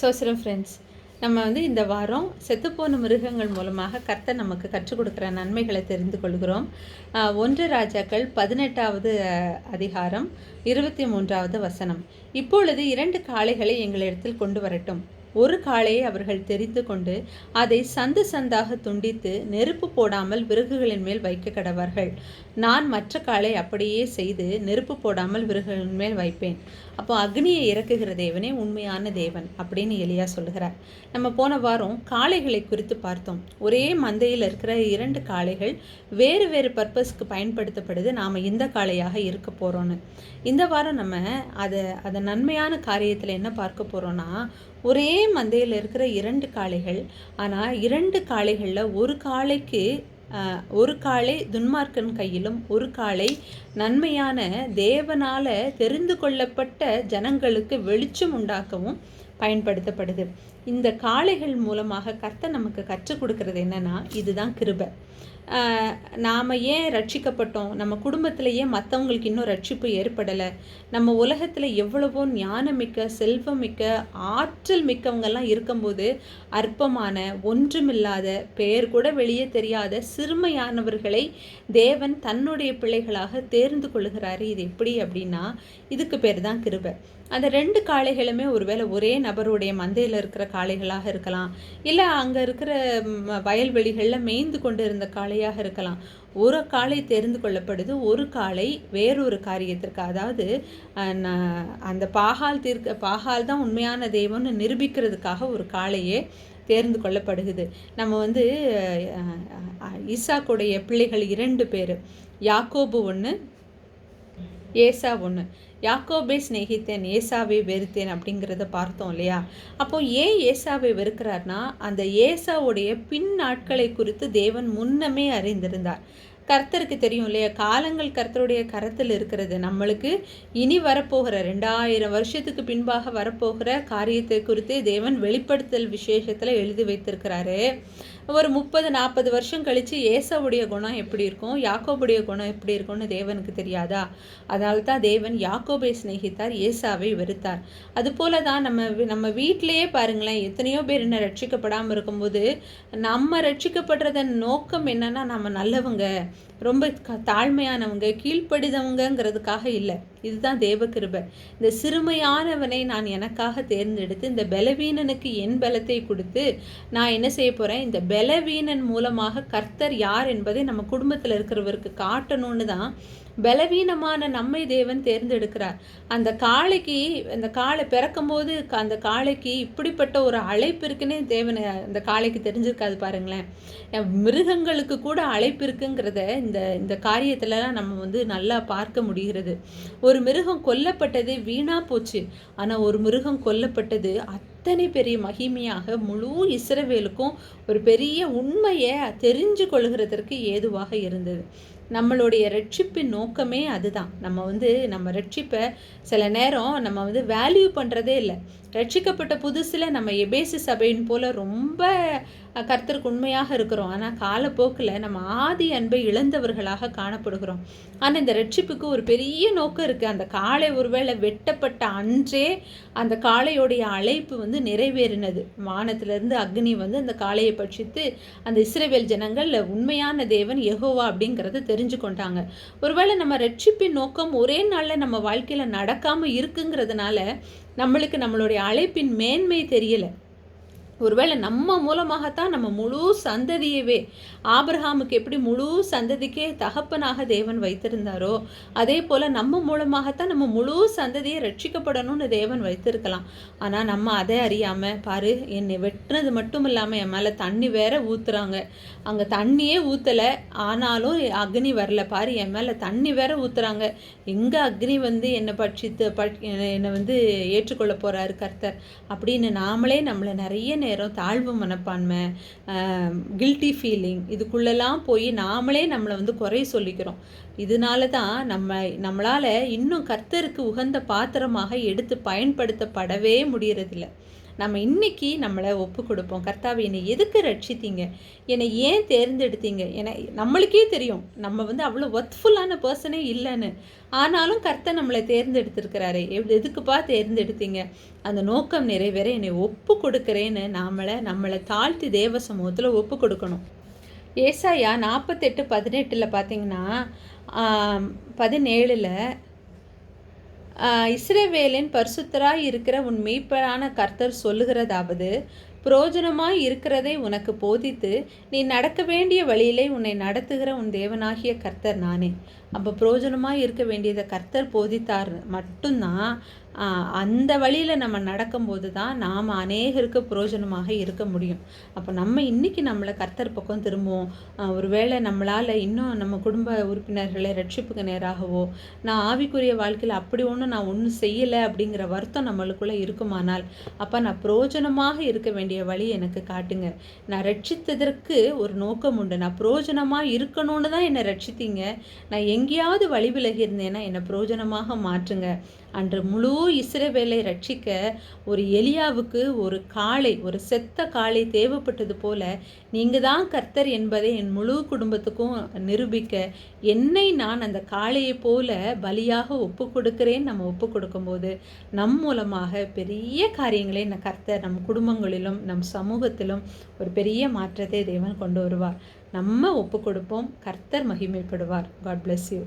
சோசரம் friends நம்ம வந்து இந்த வாரம் செத்துப்போன மிருகங்கள் மூலமாக கர்த்தர் நமக்கு கற்றுக் கொடுக்குற நன்மைகளை தெரிந்து கொள்கிறோம். ஒன்று ராஜாக்கள் பதினெட்டாவது அதிகாரம் இருபத்தி மூன்றாவது வசனம். இப்பொழுது இரண்டு காளைகளை எங்களிடத்தில் கொண்டு வரட்டும். ஒரு காளையை அவர்கள் தெரிந்து கொண்டு அதை சந்து சந்தாக துண்டித்து நெருப்பு போடாமல் விறகுகளின் மேல் வைக்க கடவார்கள். நான் மற்ற காளை அப்படியே செய்து நெருப்பு போடாமல் விறகுகளின் மேல் வைப்பேன். அப்போ அக்னியை இறக்குகிற தேவனே உண்மையான தேவன் அப்படின்னு எளியா சொல்லுகிறார். நம்ம போன வாரம் காளைகளை குறித்து பார்த்தோம். ஒரே மந்தையில் இருக்கிற இரண்டு காளைகள் வேறு வேறு பர்பஸ்க்கு பயன்படுத்தப்படுது. நாம் இந்த காளையாக இருக்க போகிறோன்னு இந்த வாரம் நம்ம அதை அதை நன்மையான காரியத்தில் என்ன பார்க்க போகிறோன்னா ஒரே மந்தையில் இருக்கிற இரண்டு காளைகள். ஆனால் இரண்டு காளைகளில் ஒரு காளைக்கு ஒரு காளை துன்மார்க்கன் கையிலும் ஒரு காளை நன்மையான தேவனால் தெரிந்து கொள்ளப்பட்ட ஜனங்களுக்கு வெளிச்சம் உண்டாக்கவும் பயன்படுத்தப்படுது. இந்த காளைகள் மூலமாக கர்த்தர் நமக்கு கற்றுக் கொடுக்கறது என்னன்னா இதுதான் கிருபை. நாம் ஏன் ரட்சிக்கப்பட்டோம்? நம்ம குடும்பத்தில் ஏன் மற்றவங்களுக்கு இன்னும் ரட்சிப்பு ஏற்படலை? நம்ம உலகத்தில் எவ்வளவோ ஞானமிக்க செல்வமிக்க ஆற்றல் மிக்கவங்கெல்லாம் இருக்கும்போது அற்பமான ஒன்றுமில்லாத பெயர் கூட வெளியே தெரியாத சிறுமையானவர்களை தேவன் தன்னுடைய பிள்ளைகளாக தேர்ந்து கொள்கிறாரு இது எப்படி அப்படின்னா இதுக்கு பேர் தான் கிருபை. அந்த ரெண்டு காளைகளுமே ஒருவேளை ஒரே நபருடைய மந்தையில் இருக்கிற காளைகளாக இருக்கலாம். இல்லை அங்கே இருக்கிற வயல்வெளிகளில் மேய்ந்து கொண்டு இருந்த காளையாக இருக்கலாம். ஒரு காளை தெரிந்து கொள்ளப்படுது ஒரு காளை வேறொரு காரியத்திற்கு. அதாவது அஹ், அந்த பாகால் தீர்க்க பாகால் தான் உண்மையான தெய்வம்னு நிரூபிக்கிறதுக்காக ஒரு காளையே தேர்ந்து கொள்ளப்படுகிறது. நம்ம வந்து ஈசாக்குடைய பிள்ளைகள் இரண்டு பேர். யாக்கோபு ஒன்று ஏசா ஒன்று யாக்கோபை சிநேகித்தேன் ஏசாவை வெறுத்தேன் அப்படிங்கிறத பார்த்தோம் இல்லையா? அப்போ ஏன் ஏசாவை வெறுக்கிறார்னா அந்த ஏசாவுடைய பின் நாட்களை குறித்து தேவன் முன்னமே அறிந்திருந்தார். கர்த்தருக்கு தெரியும் இல்லையா? காலங்கள் கர்த்தருடைய கரத்தில் இருக்கிறது. நம்மளுக்கு இனி வரப்போகிற ரெண்டாயிரம் வருஷத்துக்கு பின்பாக வரப்போகிற காரியத்தை குறித்து தேவன் வெளிப்படுத்தல் விசேஷத்தில் எழுதி வைத்திருக்கிறாரு. ஒரு முப்பது நாற்பது வருஷம் கழித்து ஏசாவுடைய குணம் எப்படி இருக்கும்? யாக்கோபுடைய குணம் எப்படி இருக்கும்னு தேவனுக்கு தெரியாதா? அதனால தான் தேவன் யாக்கோபை சிநேகித்தார் ஏசாவை வெறுத்தார். அதுபோல தான் நம்ம நம்ம வீட்டிலேயே பாருங்களேன் எத்தனையோ பேர் என்ன ரட்சிக்கப்படாமல் இருக்கும்போது நம்ம ரட்சிக்கப்படுறதன் நோக்கம் என்னன்னா நம்ம நல்லவங்க ரொம்ப தாழ்மையானவங்க கீழ்ப்படிதவங்கிறதுக்காக இல்லை. இதுதான் தேவகிருபை. இந்த சிறுமையானவனை நான் எனக்காக தேர்ந்தெடுத்து இந்த பலவீனனுக்கு என் பலத்தை கொடுத்து நான் என்ன செய்ய போகிறேன் இந்த பலவீனன் மூலமாக கர்த்தர் யார் என்பதை நம்ம குடும்பத்தில் இருக்கிறவருக்கு காட்டணும்னு தான் பலவீனமான நம்மை தேவன் தேர்ந்தெடுக்கிறார். அந்த காளைக்கு அந்த காளை பிறக்கும்போது போது அந்த காளைக்கு இப்படிப்பட்ட ஒரு அழைப்பு இருக்குன்னே தேவன் அந்த காளைக்கு தெரிஞ்சிருக்காது பாருங்களேன். மிருகங்களுக்கு கூட அழைப்பு இருக்குங்கிறத இந்த இந்த காரியத்துலலாம் நம்ம வந்து நல்லா பார்க்க முடிகிறது. ஒரு மிருகம் கொல்லப்பட்டது வீணா போச்சு. ஆனால் ஒரு மிருகம் கொல்லப்பட்டது அத்தனை பெரிய மகிமையாக முழு இஸ்ரவேலுக்கும் ஒரு பெரிய உண்மையை தெரிஞ்சு கொள்கிறதற்கு ஏதுவாக இருந்தது. நம்மளுடைய ரட்சிப்பின் நோக்கமே அதுதான். நம்ம வந்து நம்ம ரட்சிப்பை சில நேரம் நம்ம வந்து வேல்யூ பண்ணுறதே இல்லை. ரட்சிக்கப்பட்ட புதுசில் நம்ம எபேசு சபையின் போல் ரொம்ப கர்த்தருக்கு உண்மையாக இருக்கிறோம். ஆனால் காலப்போக்கில் நம்ம ஆதி அன்பை இழந்தவர்களாக காணப்படுகிறோம். ஆனால் இந்த ரட்சிப்புக்கு ஒரு பெரிய நோக்கம் இருக்குது அந்த காளை ஒருவேளை வெட்டப்பட்ட அன்றே அந்த காளையோடைய அழைப்பு வந்து நிறைவேறினது. வானத்திலிருந்து அக்னி வந்து அந்த காளையை பட்சித்து அந்த இஸ்ரேவேல் ஜனங்கள் உண்மையான தேவன் எகோவா அப்படிங்கிறத தெரிஞ்சு கொண்டாங்க. ஒருவேளை நம்ம ரட்சிப்பின் நோக்கம் ஒரே நாளில் நம்ம வாழ்க்கையில் நடக்காமல் இருக்குங்கிறதுனால நம்மளுக்கு நம்மளுடைய அழைப்பின் மேன்மை தெரியலை. ஒருவேளை நம்ம மூலமாகத்தான் நம்ம முழு சந்ததியவே ஆபிரஹாமுக்கு எப்படி முழு சந்ததிக்கே தகப்பனாக தேவன் வைத்திருந்தாரோ அதே போல் நம்ம மூலமாகத்தான் நம்ம முழு சந்ததியை ரட்சிக்கப்படணும்னு தேவன் வைத்திருக்கலாம். ஆனால் நம்ம அதை அறியாமல் பாரு என்னை வெட்டினது மட்டும் இல்லாமல் என் மேலே தண்ணி வேற ஊற்றுறாங்க அங்கே தண்ணியே ஊற்றலை ஆனாலும் அக்னி வரல. பாரு என் மேலே தண்ணி வேற ஊற்றுறாங்க எங்கே அக்னி வந்து என்னை பட்சித்து பட் என்னை வந்து ஏற்றுக்கொள்ள போகிறாரு கர்த்தர். அப்படின்னு நாமளே நம்மளை நிறைய நேரம் தாழ்வு மனப்பான்மை கில்ட்டி ஃபீலிங் இதுக்குள்ளெல்லாம் போய் நாமளே நம்மளை வந்து குறை சொல்லிக்கிறோம். இதனால தான் நம்ம நம்மளால் இன்னும் கர்த்தருக்கு உகந்த பாத்திரமாக எடுத்து பயன்படுத்தப்படவே முடியறதில்ல. நம்ம இன்னைக்கு நம்மளை ஒப்பு கொடுப்போம் கர்த்தாவை என்னை எதுக்கு ரட்சித்தீங்க? என்னை ஏன் தேர்ந்தெடுத்தீங்க? என நம்மளுக்கே தெரியும் நம்ம வந்து அவ்வளோ ஒர்த்ஃபுல்லான பர்சனே இல்லைன்னு. ஆனாலும் கர்த்தர் நம்மளை தேர்ந்தெடுத்திருக்கிறாரு. எவ் எதுக்குப்பா தேர்ந்தெடுத்தீங்க? அந்த நோக்கம் நிறைவேற என்னை ஒப்பு கொடுக்குறேன்னு நாமளை நம்மளை தாழ்த்தி தேவ சமூகத்தில் ஒப்பு கொடுக்கணும் ஏசாயா நாற்பத்தெட்டு பதினெட்டில் பார்த்தீங்கன்னா பதினேழில் இஸ்ரவேலின் பரிசுத்தராய் இருக்கிற உன் மெய்ப்பரான கர்த்தர் சொல்லுகிறதாவது புரோஜனமாய் இருக்கிறதை உனக்கு போதித்து நீ நடக்க வேண்டிய வழியிலே உன்னை நடத்துகிற உன் தேவனாகிய கர்த்தர் நானே. அப்போ பிரயோஜனமாக இருக்க வேண்டியதை கர்த்தர் போதித்தார் மட்டும்தான் அந்த வழியில் நம்ம நடக்கும்போது தான் நாம் அநேகருக்கு பிரயோஜனமாக இருக்க முடியும். அப்போ நம்ம இன்றைக்கி நம்மளை கர்த்தர் பக்கம் திரும்புவோம். ஒருவேளை நம்மளால் இன்னும் நம்ம குடும்ப உறுப்பினர்களை ரட்சிப்புக்கு நேராகவோ நான் ஆவிக்குரிய வாழ்க்கையில் அப்படி ஒன்றும் நான் ஒன்றும் செய்யலை அப்படிங்கிற வருத்தம் நம்மளுக்குள்ளே இருக்குமானால் அப்போ நான் பிரயோஜனமாக இருக்க வேண்டிய வழி எனக்கு காட்டுங்க. நான் ரட்சித்ததற்கு ஒரு நோக்கம் உண்டு. நான் பிரயோஜனமாக இருக்கணும்னு தான் என்னை ரட்சித்தீங்க. நான் எங் எங்கேயாவது வழிவிலகி இருந்தேன்னா என்னை பிரயோஜனமாக மாற்றுங்க. அன்று முழு இஸ்ரவேலை ரட்சிக்க ஒரு எலியாவுக்கு ஒரு காளை ஒரு செத்த காளை தேவைப்பட்டது போல நீங்கள் தான் கர்த்தர் என்பதை என் முழு குடும்பத்துக்கும் நிரூபிக்க. என்னை நான் அந்த காளையை போல பலியாக ஒப்பு கொடுக்கிறேன். நம்ம ஒப்பு கொடுக்கும்போது நம் மூலமாக பெரிய காரியங்களை நான் கர்த்தர் நம் குடும்பங்களிலும் நம் சமூகத்திலும் ஒரு பெரிய மாற்றத்தை தேவன் கொண்டு வருவார். நம்ம ஒப்பு கொடுப்போம் கர்த்தர் மகிமைப்படுவார். God bless you